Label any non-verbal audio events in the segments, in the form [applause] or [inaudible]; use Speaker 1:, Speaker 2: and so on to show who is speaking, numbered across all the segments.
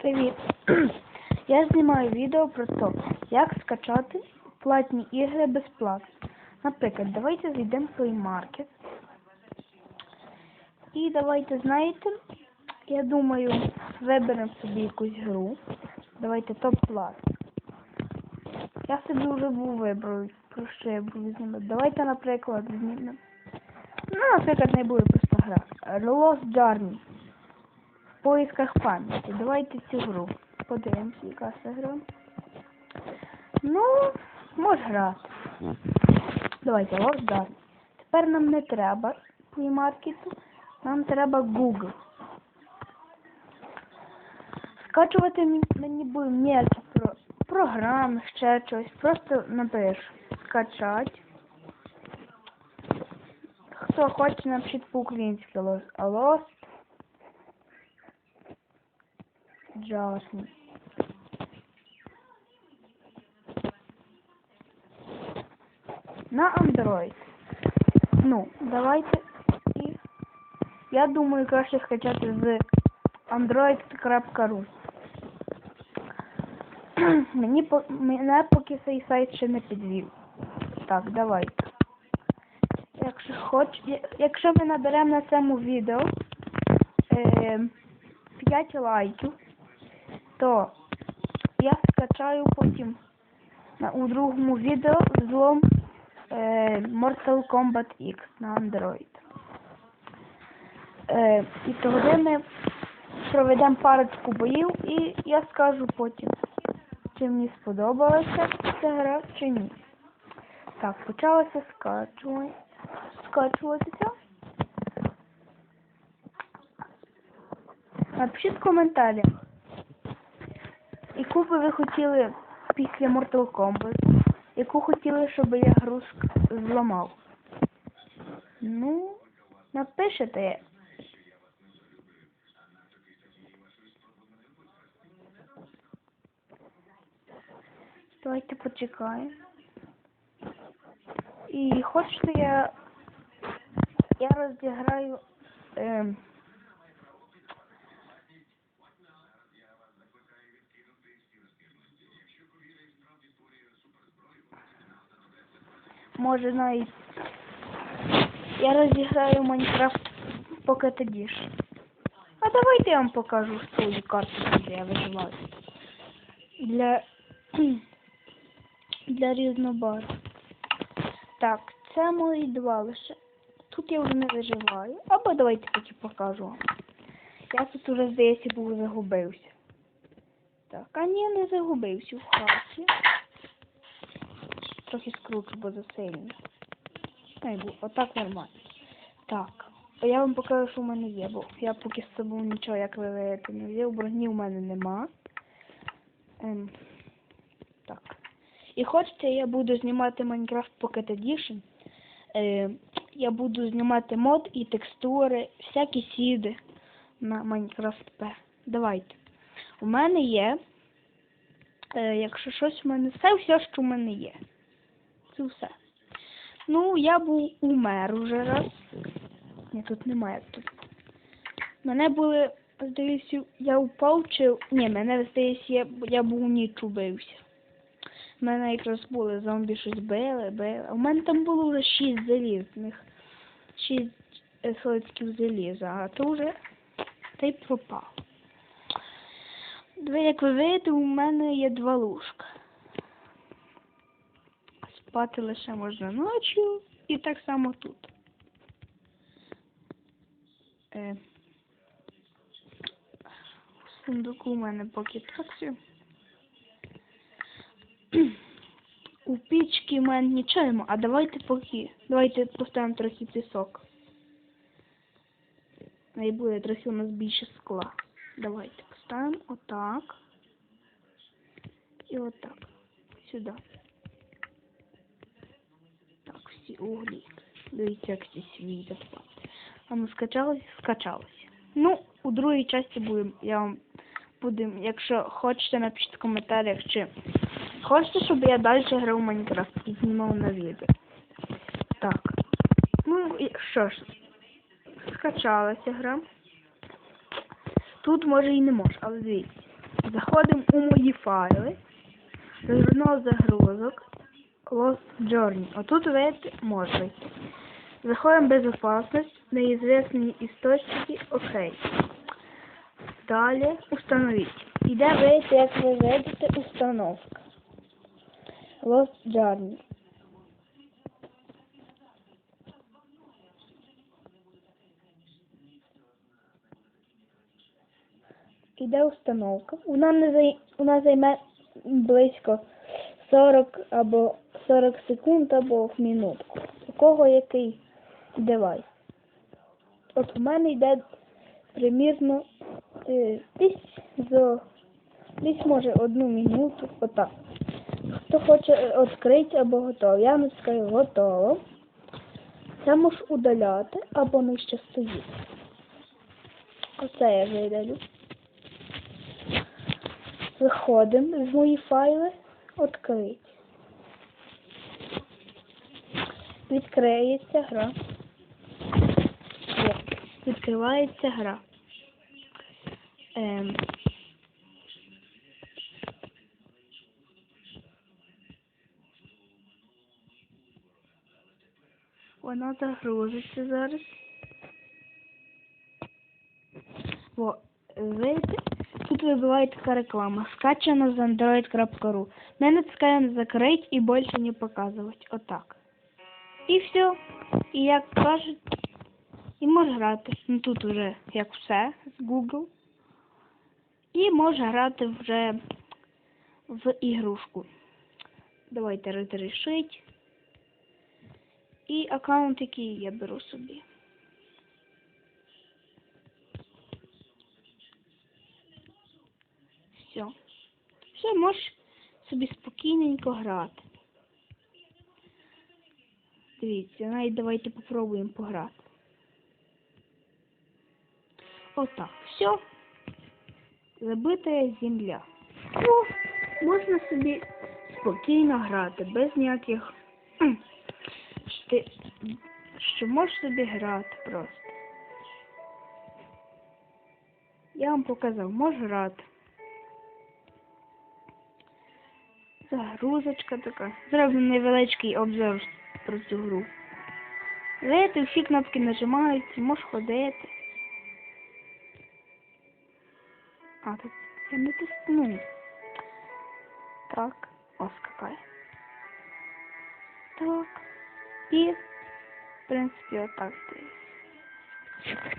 Speaker 1: Привіт! Я знімаю відео про те, як скачати платні ігри безплатно. Наприклад, давайте зайдемо в Play Market. І давайте, знаєте, я думаю, виберемо собі якусь гру. Давайте Top Plus. Я собі вже був вибрав, про що я буду знімати. Давайте, наприклад, знімемо. Ну, наприклад, не буде просто гра. Lost Journey. В поисках пам'яті. Давайте цю гру. Подивимося, яка це гра. Ну, може грати. Давайте, Journey. Тепер нам не треба плеймаркету, нам треба Google. Скачувати мені- буде ніякі про програми, ще щось. Просто напишу скачать. Хто хоче, напишіть по-українськи Lost. А На Android. Ну, давайте і я думаю, краще скачати з android.ru. [clears throat] Мені по- мене поки цей сайт ще не підвів. Так, давайте. Якщо хоч, якщо ми наберемо на цьому відео е, 5 лайків, то я скачаю потім у другому відео взлом е, Mortal Kombat X на Android. Е, і тоді ми проведемо парочку боїв і я скажу потім, чи мені сподобалася ця гра, чи ні. Так, почалося скачування. Скачуватися. Напишіть в коментарях, яку би ви хотіли після Mortal Kombat, яку хотіли, щоб я гру зламав. Ну, напишете. Давайте почекаємо. І хочете я. Я розіграю. Ем, може навіть. Я розіграю Майнкрафт Pocket Edition. А давайте я вам покажу свою карту, де я виживаю. Для. [clears throat] Для різнобар. Так, це мої два лише. Тут я вже не виживаю. Або давайте поки покажу вам. Я тут уже, здається, був загубився. Так, а ні, не загубився в хаті. Трохи скручу, бо засильно. Отак нормально. Так. Я вам покажу, що в мене є, бо я поки з собою нічого, як ви видите, не взяв, броні в мене нема. Ем, так. І хочете, я буду знімати Minecraft Pocket Edition. Е, я буду знімати мод і текстури, всякі сіди на Minecraft P. Давайте. У мене є. Е, якщо щось в мене. Це все, що в мене є. Це все. Ну, я був умер уже раз. Ні, тут немає тут. Мене були, здається, я упав чи. Ні, мене здається, я, я був ніч убився. Мене якраз були зомбі щось били, били. У мене там було вже шість залізних. Шість е, слотків заліза, а то вже та й пропав. Як ви видите, у мене є два лужка. Спати лише можна ночі і так само тут. Е, в сундуку у мене поки так все. У пічки в мене нічого нема, а давайте поки. Давайте поставимо трохи пісок. І трохи у нас більше скла. Давайте поставимо отак. І отак. Сюди. Так, всі углі. Дивіться, як ці світять. Воно скачалось, скачалось. Ну, у другій часті будемо, я вам будем, якщо хочете, напишіть в коментарях, чи хочете, щоб я далі грав в Майнкрафт і знімав на відео. Так. Ну, і що ж, скачалася гра. Тут може і не може, але дивіться. Заходимо у мої файли. Журнал загрузок. Lost Journey. Отут видите, можна йти. Заходим в безопасность, неизвестные источники, окей. Далі установіть. Іде вийти, як ви видите, установка. Lost Journey. Іде установка. Вона не зай... вона займе близько 40 або 40 секунд або в минутку. У кого який девайс. От у мене йде примірно е, десь за десь може одну минуту, отак. Хто хоче відкрити або готово. Я натискаю готово. Це можеш удаляти або нижче стоїть. Оце я видалю. Виходимо з мої файли, відкрити. Відкриється гра. Відкривається гра. Ем. Вона загрузиться зараз. О, видите? Тут вибиває така реклама. Скачано з android.ru. Ми натискаємо закрыть і більше не показувати. Отак. І все. І як кажуть, і може грати. Ну тут вже як все з Google. І може грати вже в ігрушку. Давайте розрішить. І аккаунт, який я беру собі. Все. Все, можеш собі спокійненько грати. Дивіться, навіть давайте попробуємо пограти. Отак. Все. Забита земля. Ну, можна собі спокійно грати, без ніяких. що що можеш собі грати просто. Я вам показав, можеш грати. Загрузочка така. Зроблю невеличкий обзор про цю гру. Видите, всі кнопки нажимаються, можеш ходити. А, тут я не тисну. Так, ось какая. Так. І, в принципі, отак стоїть.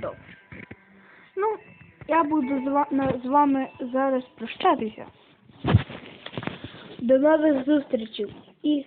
Speaker 1: Добре. Ну, я буду з вами зараз прощатися. До нових зустрічей і